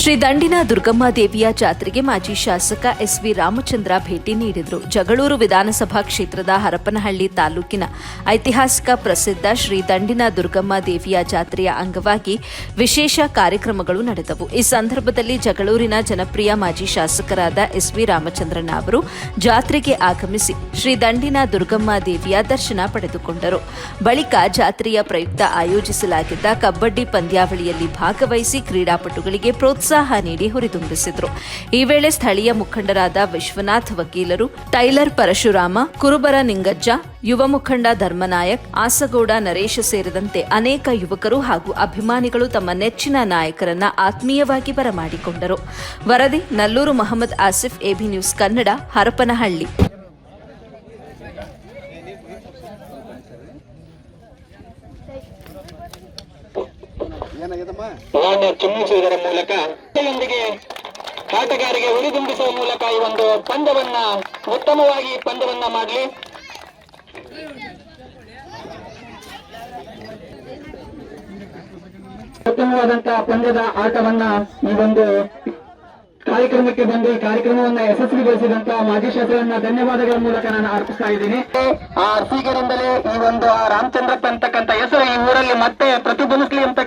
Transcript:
ಶ್ರೀ ದಂಡಿನ ದುರ್ಗಮ್ಮ ದೇವಿಯ ಜಾತ್ರೆಗೆ ಮಾಜಿ ಶಾಸಕ ಎಸ್ ವಿ ರಾಮಚಂದ್ರ ಭೇಟಿ ನೀಡಿದರು. ಜಗಳೂರು ವಿಧಾನಸಭಾ ಕ್ಷೇತ್ರದ ಹರಪನಹಳ್ಳಿ ತಾಲೂಕಿನ ಐತಿಹಾಸಿಕ ಪ್ರಸಿದ್ಧ ಶ್ರೀ ದಂಡಿನ ದುರ್ಗಮ್ಮ ದೇವಿಯ ಜಾತ್ರೆಯ ಅಂಗವಾಗಿ ವಿಶೇಷ ಕಾರ್ಯಕ್ರಮಗಳು ನಡೆದವು. ಈ ಸಂದರ್ಭದಲ್ಲಿ ಜಗಳೂರಿನ ಜನಪ್ರಿಯ ಮಾಜಿ ಶಾಸಕರಾದ ಎಸ್ ವಿ ರಾಮಚಂದ್ರನ ಅವರು ಜಾತ್ರೆಗೆ ಆಗಮಿಸಿ ಶ್ರೀ ದಂಡಿನ ದುರ್ಗಮ್ಮ ದೇವಿಯ ದರ್ಶನ ಪಡೆದುಕೊಂಡರು. ಬಳಿಕ ಜಾತ್ರೆಯ ಪ್ರಯುಕ್ತ ಆಯೋಜಿಸಲಾಗಿದ್ದ ಕಬಡ್ಡಿ ಪಂದ್ಯಾವಳಿಯಲ್ಲಿ ಭಾಗವಹಿಸಿ ಕ್ರೀಡಾಪಟುಗಳಿಗೆ ಪ್ರೋತ್ಸಾಹ ನೀಡಿ ಹುರಿದುಂಬಿಸಿದ್ರು. ಈ ವೇಳೆ ಸ್ಥಳೀಯ ಮುಖಂಡರಾದ ವಿಶ್ವನಾಥ್ ವಕೀಲರು, ಟೈಲರ್ ಪರಶುರಾಮ, ಕುರುಬರ ನಿಂಗಜ್ಜ, ಯುವ ಮುಖಂಡ ಧರ್ಮನಾಯಕ್ ಆಸಗೌಡ ನರೇಶ ಸೇರಿದಂತೆ ಅನೇಕ ಯುವಕರು ಹಾಗೂ ಅಭಿಮಾನಿಗಳು ತಮ್ಮ ನೆಚ್ಚಿನ ನಾಯಕರನ್ನ ಆತ್ಮೀಯವಾಗಿ ಬರಮಾಡಿಕೊಂಡರು. ವರದಿ Nallur Mohammad Asif, A B news Kannada, Harapanahalli. ವನ್ನು ಚಿಮ್ಮಿಸುವುದರ ಮೂಲಕ ಆಟಗಾರಿಗೆ ಉಳಿದುಂಬಿಸುವ ಮೂಲಕ ಈ ಒಂದು ಪಂದ್ಯವನ್ನ ಉತ್ತಮವಾಗಿ ಪಂದ್ಯವನ್ನ ಮಾಡಲಿ ಉತ್ತಮವಾದಂತಹ ಪಂದ್ಯದ ಆಟವನ್ನ ಈ ಒಂದು ಕಾರ್ಯಕ್ರಮಕ್ಕೆ ಬಂದು ಈ ಕಾರ್ಯಕ್ರಮವನ್ನ ಯಶಸ್ವಿಗೊಳಿಸಿದಂತ ಮಾಜಿ ಶಾಸಕರನ್ನ ಧನ್ಯವಾದಗಳ ಮೂಲಕ ನಾನು ಅರ್ಪಿಸ್ತಾ ಇದ್ದೀನಿ ಆ ಅರ್ಸಿಗರಿಂದಲೇ ಈ ಒಂದು ರಾಮಚಂದ್ರಪ್ಪ ಅಂತಕ್ಕಂಥ ಹೆಸರು ಈ ಊರಲ್ಲಿ ಮತ್ತೆ ಪ್ರತಿಧ್ವನಿಸಲಿ ವಿಚಾರ